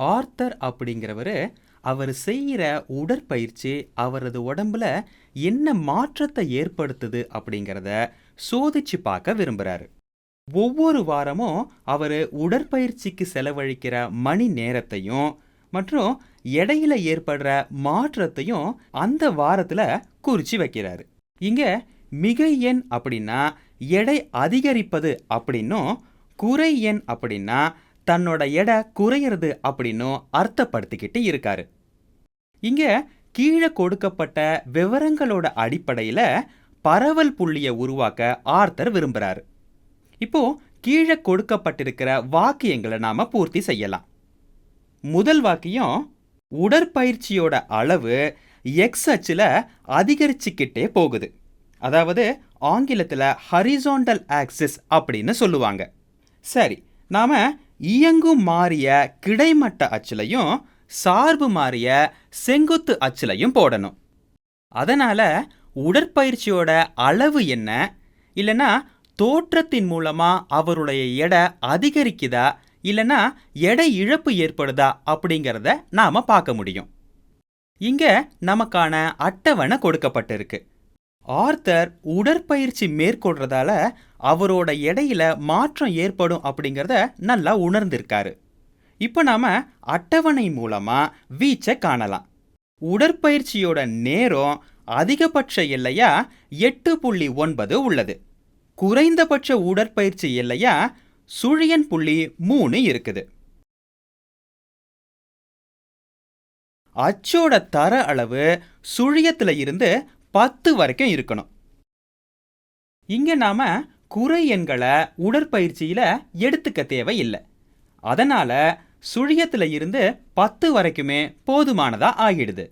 Author அப்படிங்கிறவரு அவர் செய்கிற உடற்பயிற்சி அவரது உடம்புல என்ன மாற்றத்தை ஏற்படுத்துது அப்படிங்கிறத சோதிச்சு பார்க்க விரும்புகிறாரு ஒவ்வொரு வாரமும் அவர் உடற்பயிற்சிக்கு செலவழிக்கிற மணி நேரத்தையும் மற்றும் எடையில ஏற்படுற மாற்றத்தையும் அந்த வாரத்தில் குறித்து வைக்கிறாரு. இங்க மிகை எண் அப்படின்னா எடை அதிகரிப்பது அப்படின்னும் குறை எண் அப்படின்னா தன்னோட எடை குறையிறது அப்படின்னும் அர்த்தப்படுத்திக்கிட்டு இருக்காரு. இங்க கீழே கொடுக்கப்பட்ட விவரங்களோட அடிப்படையில் பரவல் புள்ளியை உருவாக்க ஆர்த்தர் விரும்புகிறாரு இப்போ கீழே கொடுக்கப்பட்டிருக்கிற வாக்கியங்களை நாம பூர்த்தி செய்யலாம். முதல் வாக்கியம் உடற்பயிற்சியோட அளவு எக்ஸ் அச்சில் அதிகரிச்சுக்கிட்டே போகுது. அதாவது ஆங்கிலத்தில் ஹரிசோண்டல் ஆக்சிஸ் அப்படின்னு சொல்லுவாங்க. சரி நாம இயங்கும் மாறிய கிடைமட்ட அச்சிலையும் சார்பு மாறிய செங்குத்து அச்சிலையும் போடணும். அதனால் உடற்பயிற்சியோட அளவு என்ன? இல்லைன்னா தோற்றத்தின் மூலமாக அவருடைய எடை அதிகரிக்குதா? இல்லைன்னா எடை இழப்பு ஏற்படுதா? அப்படிங்கிறத நாம் பார்க்க முடியும். இங்கே நமக்கான அட்டவணை கொடுக்கப்பட்டிருக்கு. ஆர்த்தர் உடற்பயிற்சி மேற்கொள்றதால அவரோட எடையில மாற்றம் ஏற்படும் அப்படிங்கிறத நல்லா உணர்ந்திருக்காரு. இப்போ நாம அட்டவணை மூலமா வீச்சை காணலாம். உடற்பயிற்சியோட நேரம் அதிகபட்ச எல்லையா எட்டு புள்ளி ஒன்பது உள்ளது. குறைந்தபட்ச உடற்பயிற்சி எல்லையா சுழியன் புள்ளி மூணு இருக்குது. அச்சோட தர அளவு சுழியத்தில் இருந்து பத்து வரைக்கும் இருக்கணும். இங்கே நாம் குறை எண்களை உடற்பயிற்சியில் எடுத்துக்க தேவையில்லை. அதனால் சுழியத்தில் இருந்து பத்து வரைக்குமே போதுமானதாக ஆகிடுது.